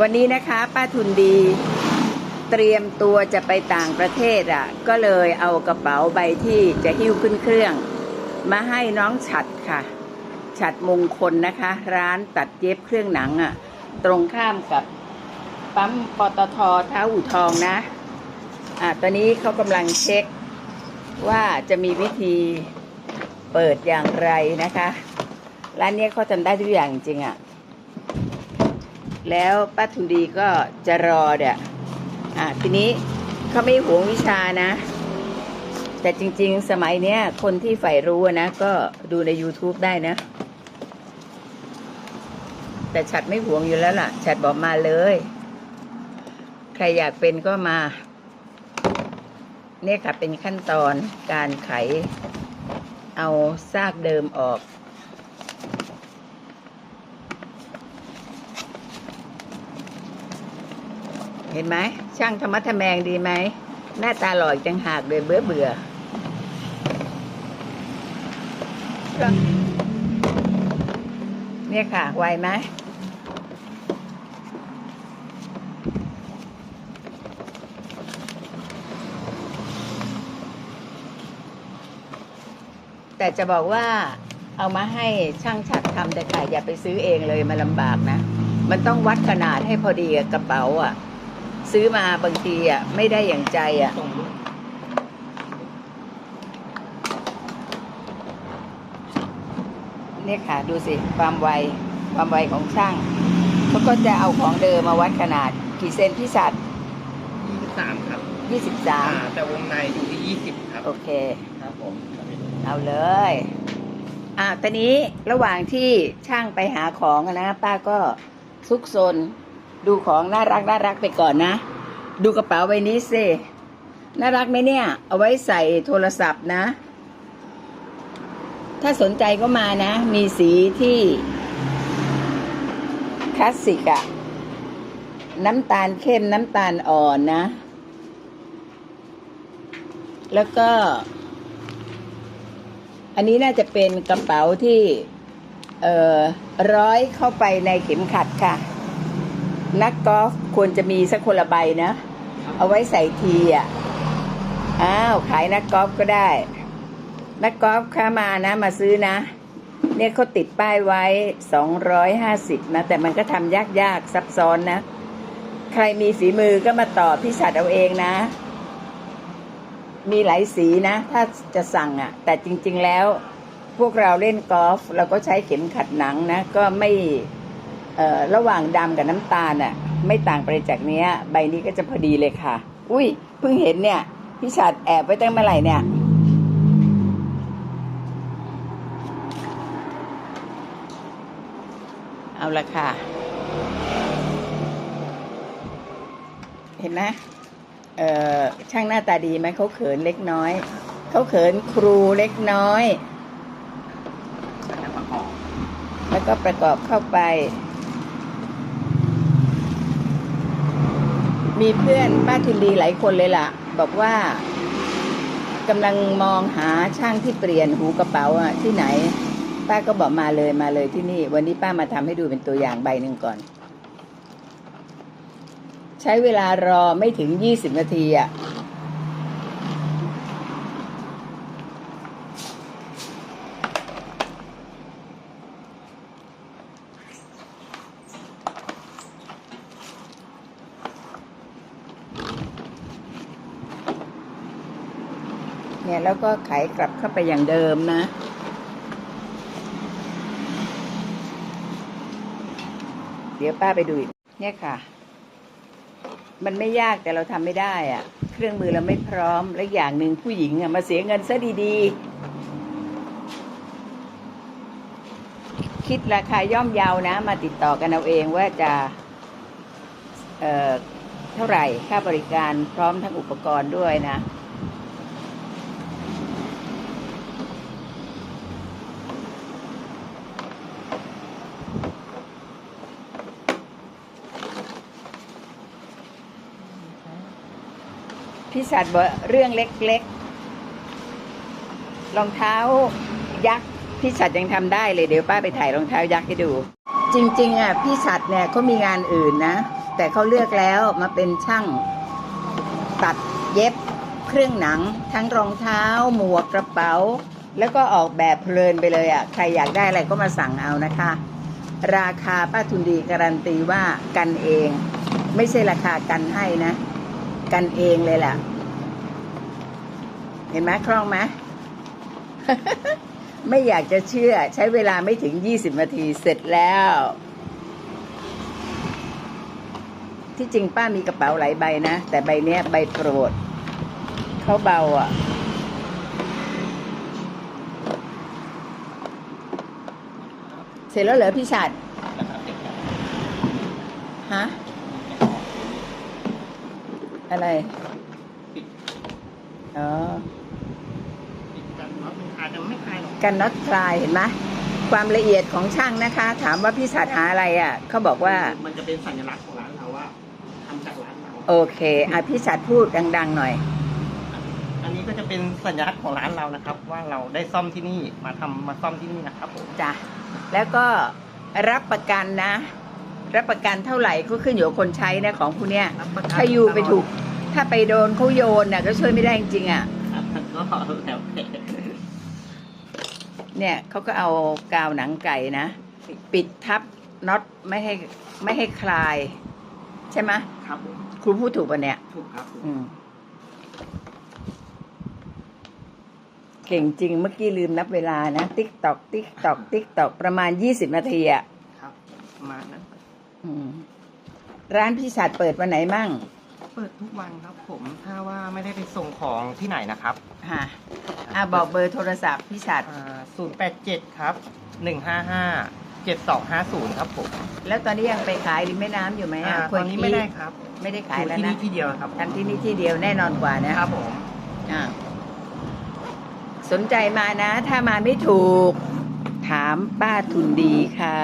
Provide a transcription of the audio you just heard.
วันนี้นะคะป้าทุนดี เตรียมตัวจะไปต่างประเทศอะ ก็เลยเอากระเป๋าใบที่จะหิ้วขึ้นเครื่อง มาให้น้องฉัดค่ะ ฉัดมงคลนะคะ ร้านตัดเย็บเครื่องหนังอะ ตรงข้ามกับปั๊มปตทท้าอู่ทองนะ อะตอนนี้เขากำลังเช็คว่าจะมีวิธีเปิดอย่างไรนะคะ ร้านเนี้ยเขาทำได้ทุกอย่างจริงๆอะ แล้วป้าทุนดีก็จะรอเดี๋ยอะทีนี้เขาไม่หวงวิชานะ แต่จริง ๆ สมัยเนี้ยคนที่ใฝ่รู้นะ ก็ดูใน YouTube ได้นะ แต่ฉัดไม่หวงอยู่แล้วล่ะ ฉัดบอกมาเลย ใครอยากเป็นก็มา เนี่ยค่ะเป็นขั้นตอนการไข เอาซากเดิมออก เห็นไหมช่างธรรมะทแมงดีไหม หน้าตาหล่อจังหากเลยเบื่อเบื่อเนี่ยค่ะไวไหมแต่จะบอกว่าเอามาให้ช่างฉัดทำแต่ค่ะอย่าไปซื้อเองเลยมันลำบากนะ มันต้องวัดขนาดให้พอดีกับกระเป๋าอะ ซื้อมาบางทีอะ ไม่ได้อย่างใจอะส่งลูกเนี่ยค่ะ ดูสิ ความไว ความไวของช่างเขาก็จะเอาของเดิมมาวัดขนาด กี่เซนพี่สัตว์ยี่สิบสามครับยี่สิบสาอ่ามแต่วงในอยู่ที่ยี่สิบครับ โอเค ครับผมเอาเลย อะตอนนี้ระหว่างที่ช่างไปหาของอะนะ ป้าก็ซุกซน ดูของน่ารักน่ารักไปก่อนนะ ดูกระเป๋าใบนี้สิน่ารักไหมเนี่ย เอาไว้ใส่โทรศัพท์นะ ถ้าสนใจก็มานะ มีสีที่คลาสสิกอะน้ำตาลเข้มน้ำตาลอ่อนนะ แล้วก็ อันนี้น่าจะเป็นกระเป๋าที่ เอ่อร้อยเข้าไปในเข็มขัดค่ะ นักกอล์ฟควรจะมีสักคนละใบนะ เอาไว้ใส่ทีอะ อ้าว ขายนักกอล์ฟก็ได้ นักกอล์ฟค้ามานะ มาซื้อนะ เนี่ยเขาติดป้ายไว้สองร้อยห้าสิบนะ แต่มันก็ทำยากๆซับซ้อนนะ ใครมีฝีมือก็มาต่อพี่ฉัดเอาเองนะ มีหลายสีนะ ถ้าจะสั่งอะ่ะ แต่จริงๆแล้ว พวกเราเล่นกอล์ฟเราก็ใช้เข็มขัดหนังนะ ก็ไม่เอ่อ ระหว่างดำกับน้ำตาลอะไม่ต่างไปจากเนี้ย ใบนี้ก็จะพอดีเลยค่ะ อุ้ยเพิ่งเห็นเนี่ยพี่ชัดแอบไว้ตั้งเมื่อไหร่เนี่ย เอาละค่ะ เห็นไหมเอ่อช่างหน้าตาดีไหมเขาเขินเล็กน้อย เขาเขินครูเล็กน้อย แล้วก็ประกอบเข้าไป มีเพื่อนป้าทินดีหลายคนเลยล่ะ บอกว่ากำลังมองหาช่างที่เปลี่ยนหูกระเป๋าอะที่ไหน ป้าก็บอกมาเลยมาเลยที่นี่ วันนี้ป้ามาทำให้ดูเป็นตัวอย่างใบหนึ่งก่อน ใช้เวลารอไม่ถึงยี่สิบนาทีอะ เนี่ยแล้วก็ไขกลับเข้าไปอย่างเดิมนะ เดี๋ยวป้าไปดูอีกเนี่ยค่ะ มันไม่ยากแต่เราทำไม่ได้อะเครื่องมือเราไม่พร้อมและอย่างหนึ่งผู้หญิงอะมาเสียเงินซะดีๆ คิดราคาย่อมเยาวนะ มาติดต่อกันเอาเองว่าจะเอ่อเท่าไหร่ค่าบริการพร้อมทั้งอุปกรณ์ด้วยนะ พี่สัตว์บอกเรื่องเล็กๆรองเท้ายักษ์พี่สัตว์ยังทำได้เลยเดี๋ยวป้าไปถ่ายรองเท้ายักษ์ให้ดู จริง ๆอะพี่สัตว์เนี่ยเขามีงานอื่นนะ แต่เขาเลือกแล้วมาเป็นช่างตัดเย็บเครื่องหนัง ทั้งรองเท้า หมวกกระเป๋า แล้วก็ออกแบบเพลินไปเลยอะใครอยากได้อะไรก็มาสั่งเอานะคะ ราคาป้าทุนดีการันตีว่ากันเอง ไม่ใช่ราคากันให้นะ กันเองเลยแหละเห็นไหมคล่องไหมไม่อยากจะเชื่อ ใช้เวลาไม่ถึง20นาทีเสร็จแล้ว ที่จริงป้ามีกระเป๋าหลายใบนะ แต่ใบเนี้ยใบโปรดเขาเบาอะเสร็จแล้วเหรอพี่ชัดฮะ อะไร อ๋อกันเนาะมันอาจจะไม่คลายหรอกกันน็อตคลายเห็นไหมความละเอียดของช่างนะคะ ถามว่าพี่สัตว์หาอะไรอะเขาบอกว่า มันจะเป็นสัญลักษณ์ของร้านเราว่าทำจากร้านเราโอเคอะพี่สัตว์พูดดัง ๆ หน่อย อันนี้ก็จะเป็นสัญลักษณ์ของร้านเรานะครับ ว่าเราได้ซ่อมที่นี่มาทำมาซ่อมที่นี่นะครับผมจ้ะแล้วก็รับประกันนะ รับประกันเท่าไหร่ก็ขึ้นอยู่กับคนใช้นะของผู้เนี้ยรับประกันถ้าอยู่ไปถูก ถ้าไปโดนเขาโยนน่ะก็ช่วยไม่ได้จริงๆอะครับก็แล้วแต่เนี่ยเขาก็เอากาวหนังไก่นะ ปิดทับน็อตไม่ให้ไม่ให้คลาย ใช่ไหมครับผมครูพูดถูกปะเนี่ย ถูกครับผมอืม เก่งจริงเมื่อกี้ลืมนับเวลานะ ติ๊กตอก ติ๊กตอก ติ๊กตอก ประมาณยี่สิบนาทีอะครับประมาณนั้นอืมร้านพี่ชัดเปิดวันไหนมั่ง เปิดทุกวันครับผมถ้าว่าไม่ได้ไปส่งของที่ไหนนะครับฮะอะบอกเบอร์โทรศัพท์พี่ชัดศูนย์แปดเจ็ดครับหนึ่งห้าห้าเจ็ดสองห้าศูนย์ครับผม แล้วตอนนี้ยังไปขายริมแม่น้ำอยู่ไหมอ่าอะตอนนี้ไม่ได้ครับไม่ได้ขายแล้วที่นะนี่ที่เดียวครับทำที่นี่ที่เดียวแน่นอนกว่านะครับผม อะสนใจมานะ ถ้ามาไม่ถูก ถามป้าทุนดีค่ะ